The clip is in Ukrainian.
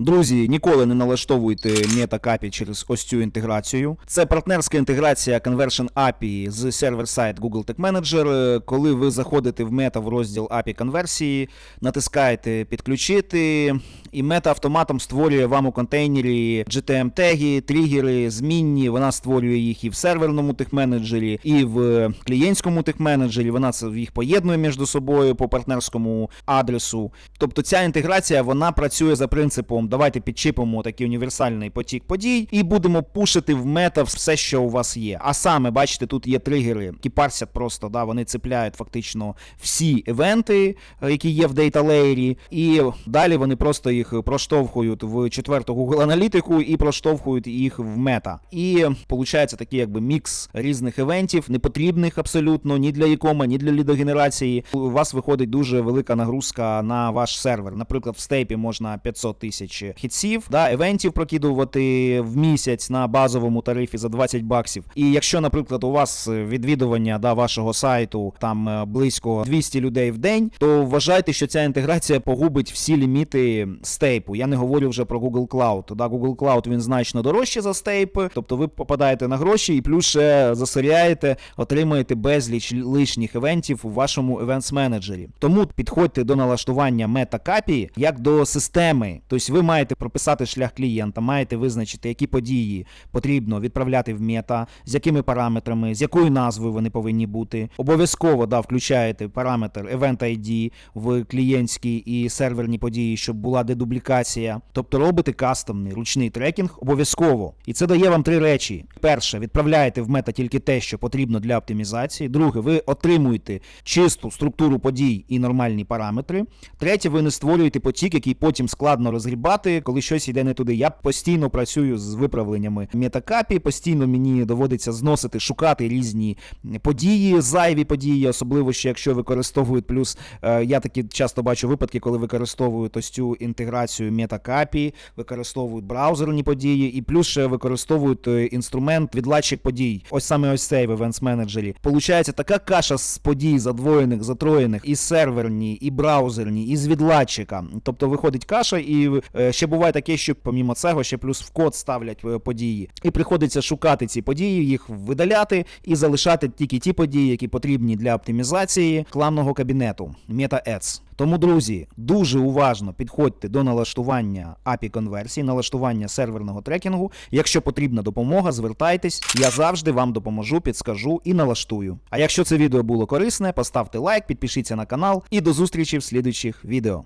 Друзі, ніколи не налаштовуйте MetaCAPI через ось цю інтеграцію. Це партнерська інтеграція Conversion API з сервер-сайт Google Tag Manager. Е, Коли ви заходите в Meta в розділ API конверсії, натискаєте підключити, і Meta автоматом створює вам у контейнері GTM теги, тригери, змінні. Вона створює їх і в серверному техменеджері, і в клієнтському техменеджері. Вона їх поєднує між собою по партнерському адресу. Тобто ця інтеграція вона працює за принципом: давайте підчіпимо такий універсальний потік подій і будемо пушити в мета все, що у вас є. А саме, бачите, тут є тригери, які парсять просто, да, вони цепляють фактично всі івенти, які є в Data Layer, і далі вони просто їх проштовхують в четверту Google аналітику і проштовхують їх в мета. І виходить такий якби мікс різних івентів, непотрібних абсолютно ні для ікома, ні для лідогенерації. У вас виходить дуже велика нагрузка на ваш сервер. Наприклад, в стейпі можна 500 тисяч хітсів, да, івентів прокидувати в місяць на базовому тарифі за 20 баксів. І якщо, наприклад, у вас відвідування да, вашого сайту там е, близько 200 людей в день, то вважайте, що ця інтеграція погубить всі ліміти стейпу. Я не говорю вже про Google Cloud. Да, Google Cloud він значно дорожче за стейп, тобто ви попадаєте на гроші і плюс ще засоряєте, отримаєте безліч лишніх івентів у вашому events менеджері. Тому підходьте до налаштування MetaCAPI як до системи. Тобто ви маєте прописати шлях клієнта, маєте визначити, які події потрібно відправляти в мета, з якими параметрами, з якою назвою вони повинні бути. Обов'язково да, включаєте параметр Event ID в клієнтські і серверні події, щоб була дедублікація. Тобто робите кастомний ручний трекінг обов'язково. І це дає вам три речі: перше, відправляєте в мета тільки те, що потрібно для оптимізації. Друге, ви отримуєте чисту структуру подій і нормальні параметри. Третє, ви не створюєте потік, який потім складно розгрібати, коли щось йде не туди. Я постійно працюю з виправленнями метакапі, постійно мені доводиться зносити, шукати різні події, зайві події, особливо ще якщо використовують плюс. е, я такі часто бачу випадки, коли використовують ось цю інтеграцію метакапі, використовують браузерні події, і плюс ще використовують е, інструмент відладчик подій. Ось саме ось цей в Events Manager. Получається така каша з подій задвоєних, затроєних, і серверні, і браузерні, і з відладчика. Тобто виходить каша, і е, ще буває таке, що помімо цього ще плюс в код ставлять е, події. І приходиться шукати ці події, їх видаляти і залишати тільки ті події, які потрібні для оптимізації рекламного кабінету Meta Ads. Тому, друзі, дуже уважно підходьте до налаштування API конверсії, налаштування серверного трекінгу. Якщо потрібна допомога, звертайтесь, я завжди вам допоможу, підскажу і налаштую. А якщо це відео було корисне, поставте лайк, підпишіться на канал і до зустрічі в слідуючих відео.